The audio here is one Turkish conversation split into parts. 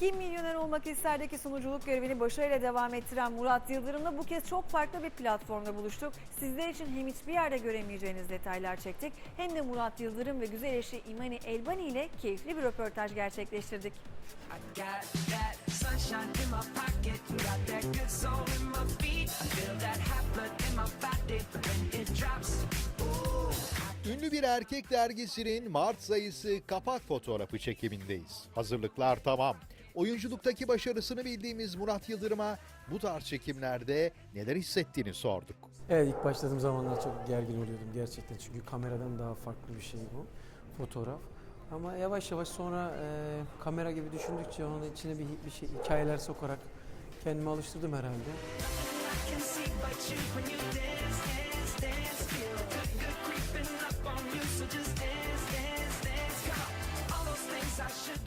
Kim Milyoner Olmak İster'deki sunuculuk görevini başarıyla devam ettiren Murat Yıldırım'la bu kez çok farklı bir platformda buluştuk. Sizler için hem hiçbir yerde göremeyeceğiniz detaylar çektik hem de Murat Yıldırım ve güzel eşi İmani Elbani ile keyifli bir röportaj gerçekleştirdik. Ünlü bir erkek dergisinin Mart sayısı kapak fotoğrafı çekimindeyiz. Hazırlıklar tamam. Oyunculuktaki başarısını bildiğimiz Murat Yıldırım'a bu tarz çekimlerde neler hissettiğini sorduk. Evet ilk başladığım zamanlar çok gergin oluyordum gerçekten çünkü kameradan daha farklı bir şey bu fotoğraf. Ama yavaş yavaş sonra e, kamera gibi düşündükçe onun içine bir, bir şey hikayeler sokarak kendimi alıştırdım herhalde.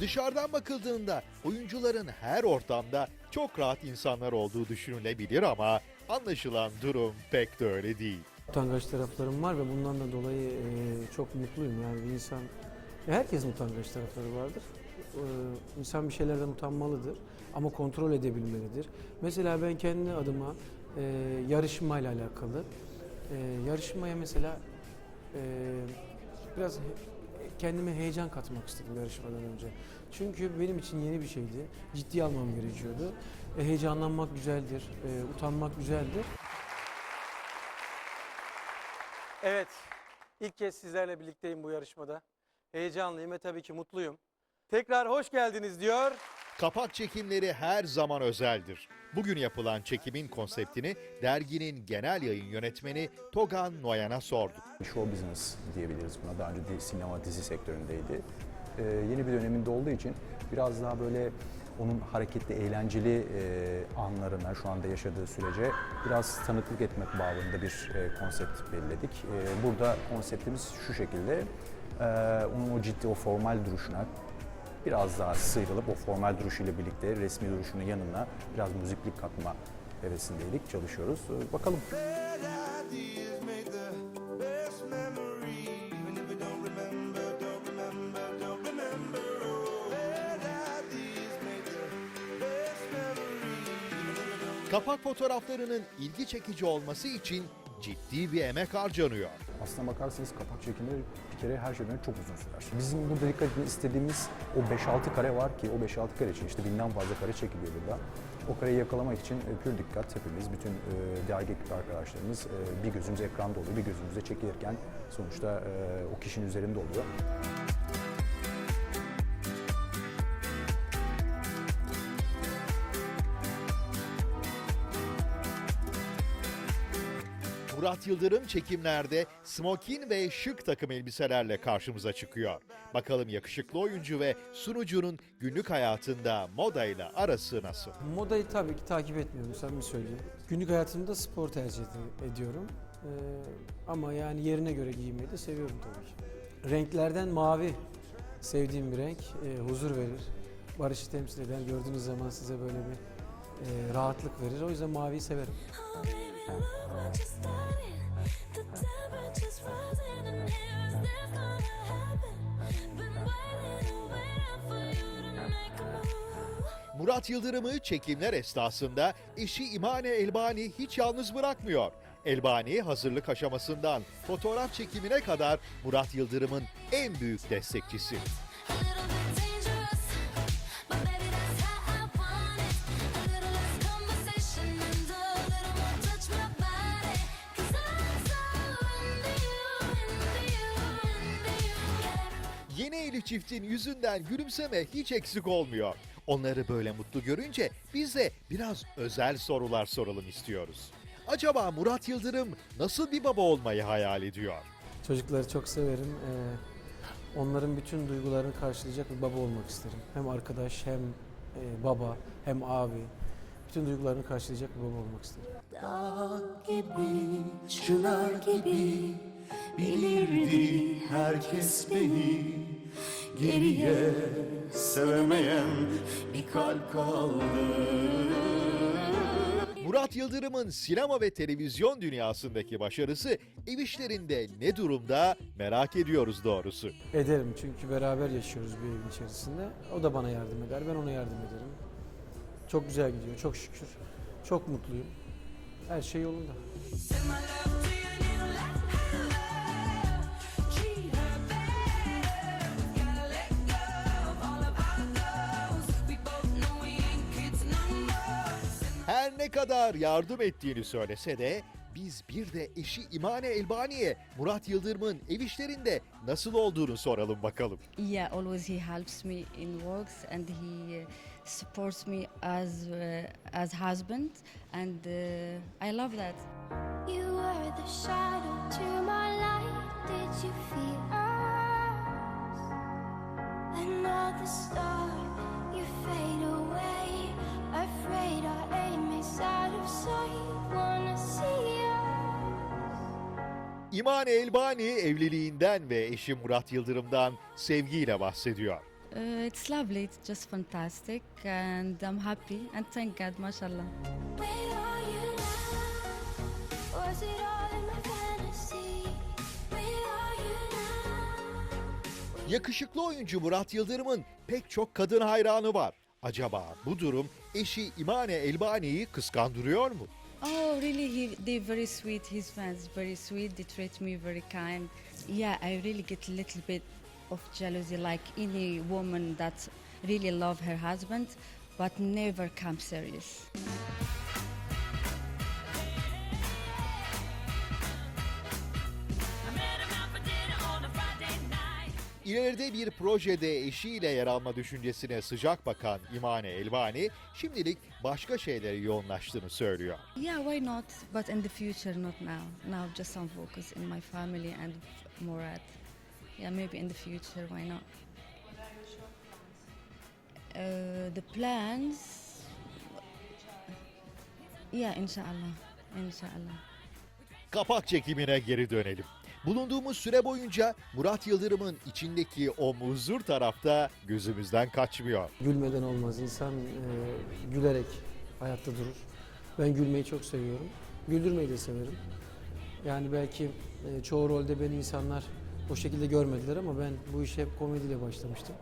Dışarıdan bakıldığında oyuncuların her ortamda çok rahat insanlar olduğu düşünülebilir ama anlaşılan durum pek de öyle değil. Utangaç taraflarım var ve bundan da dolayı e, çok mutluyum yani bir insan herkesin utangaç tarafları vardır. E, insan bir şeylerden utanmalıdır ama kontrol edebilmelidir. Mesela ben kendi adıma e, yarışmayla alakalı e, yarışmaya mesela e, biraz kendime heyecan katmak istedim yarışmadan önce. Çünkü benim için yeni bir şeydi. Ciddiye almam gerekiyordu. E, heyecanlanmak güzeldir, e, utanmak güzeldir. Evet, ilk kez sizlerle birlikteyim bu yarışmada. Heyecanlıyım ve tabii ki mutluyum. Tekrar hoş geldiniz diyor. Kapak çekimleri her zaman özeldir. Bugün yapılan çekimin konseptini derginin genel yayın yönetmeni Togan Noyan'a sorduk. Show business diyebiliriz buna. Daha önce sinema dizi sektöründeydi. Ee, yeni bir döneminde olduğu için biraz daha böyle onun hareketli, eğlenceli e, anlarına şu anda yaşadığı sürece biraz tanıklık etmek babında bir e, konsept belirledik. E, burada konseptimiz şu şekilde. E, onun o ciddi, o formal duruşuna biraz daha sıyrılıp o formal duruşuyla birlikte resmi duruşunun yanına biraz müziklik katma hevesindeydik, çalışıyoruz. E, bakalım. Kapak fotoğraflarının ilgi çekici olması için ciddi bir emek harcanıyor. Aslına bakarsanız kapak çekimleri kere her şeyden çok uzun sürer. Bizim burada dikkat etmek istediğimiz o 5-6 kare var ki o 5-6 kare için işte binden fazla kare çekiliyor burada. O kareyi yakalamak için e, pür dikkat hepimiz, bütün e, dergi ekip arkadaşlarımız e, bir gözümüz ekranda oluyor, bir gözümüzde çekilirken sonuçta e, o kişinin üzerinde oluyor. Murat Yıldırım çekimlerde smokin ve şık takım elbiselerle karşımıza çıkıyor. Bakalım yakışıklı oyuncu ve sunucunun günlük hayatında modayla arası nasıl? Modayı tabii ki takip etmiyorum, samimi söyleyeyim. Günlük hayatımda spor tercih ed- ediyorum. Ee, ama yani yerine göre giyinmeyi de seviyorum tabii ki. Renklerden mavi sevdiğim bir renk, e, huzur verir. Barışı temsil eder, gördüğünüz zaman size böyle bir e, rahatlık verir. O yüzden maviyi severim. Murat Yıldırım'ı çekimler esnasında eşi İmane Elbani hiç yalnız bırakmıyor. Elbani hazırlık aşamasından fotoğraf çekimine kadar Murat Yıldırım'ın en büyük destekçisi. Yeni evli çiftin yüzünden gülümseme hiç eksik olmuyor. Onları böyle mutlu görünce biz de biraz özel sorular soralım istiyoruz. Acaba Murat Yıldırım nasıl bir baba olmayı hayal ediyor? Çocukları çok severim. Ee, onların bütün duygularını karşılayacak bir baba olmak isterim. Hem arkadaş, hem e, baba, hem abi. Bütün duygularını karşılayacak bir baba olmak isterim. Dağ gibi, çınar gibi bilirdi herkes beni. Geriye sevemeyen bir kalp kaldı. Murat Yıldırım'ın sinema ve televizyon dünyasındaki başarısı ev işlerinde ne durumda merak ediyoruz doğrusu. Ederim çünkü beraber yaşıyoruz bir evin içerisinde. O da bana yardım eder, ben ona yardım ederim. Çok güzel gidiyor, çok şükür. Çok mutluyum. Her şey yolunda. Kadar yardım ettiğini söylese de biz bir de eşi İmane Elbani'ye Murat Yıldırım'ın ev işlerinde nasıl olduğunu soralım bakalım. Yeah, always he helps me in works and he uh, supports me as uh, as husband, and uh, I love that. You were the shadow to my light. Did you feel us? Another star, you fade away. İmane Elbani evliliğinden ve eşi Murat Yıldırım'dan sevgiyle bahsediyor. Uh, it's lovely. It's just fantastic, and I'm happy. And thank God, now? Yakışıklı oyuncu Murat Yıldırım'ın pek çok kadın hayranı var. Acaba bu durum eşi İmane Elbani'yi kıskandırıyor mu? Oh, really? He, they're very sweet. His fans very sweet. They treat me very kind. Yeah, I really get a little bit of jealousy, like any woman that really love her husband, but never come serious. İleride bir projede eşiyle yer alma düşüncesine sıcak bakan İmane Elbani şimdilik başka şeylere yoğunlaştığını söylüyor. Yeah, why not? But in the future, not now. Now, just some focus in my family and Murad. Yeah, maybe in the future, why not? Uh, the plans. Yeah, inshallah. Inshallah. Kapak çekimine geri dönelim. Bulunduğumuz süre boyunca Murat Yıldırım'ın içindeki o muzur tarafta gözümüzden kaçmıyor. Gülmeden olmaz. İnsan e, gülerek hayatta durur. Ben gülmeyi çok seviyorum. Güldürmeyi de severim. Yani belki e, çoğu rolde beni insanlar o şekilde görmediler ama ben bu işe hep komediyle başlamıştım.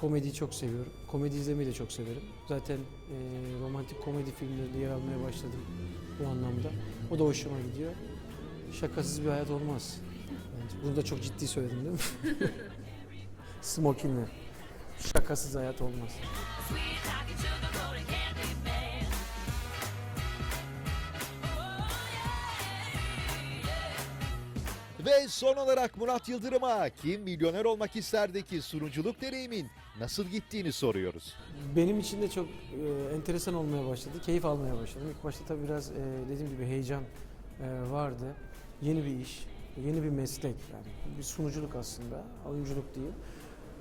Komediyi çok seviyorum. Komedi izlemeyi de çok severim. Zaten e, romantik komedi filmlerinde yer almaya başladım bu anlamda. O da hoşuma gidiyor. Şakasız bir hayat olmaz. Bence. Bunu da çok ciddi söyledim değil mi? Smokin'le. Şakasız hayat olmaz. Ve son olarak Murat Yıldırım'a kim milyoner olmak isterdeki sunuculuk deneyimin nasıl gittiğini soruyoruz. Benim için de çok e, enteresan olmaya başladı. Keyif almaya başladım. İlk başta tabii biraz e, dediğim gibi heyecan e, vardı. Yeni bir iş, yeni bir meslek yani. Bir sunuculuk aslında, oyunculuk değil.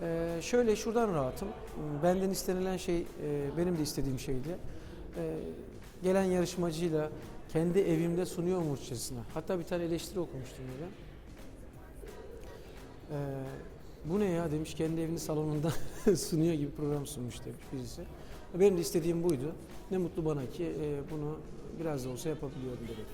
E, şöyle şuradan rahatım. Benden istenilen şey e, benim de istediğim şeydi. E, gelen yarışmacıyla kendi evimde sunuyormuşçasına. Hatta bir tane eleştiri okumuştum öyle. E, bu ne ya demiş kendi evini salonunda sunuyor gibi program sunmuş demiş birisi. Benim de istediğim buydu. Ne mutlu bana ki e, bunu biraz da olsa yapabiliyorum demek.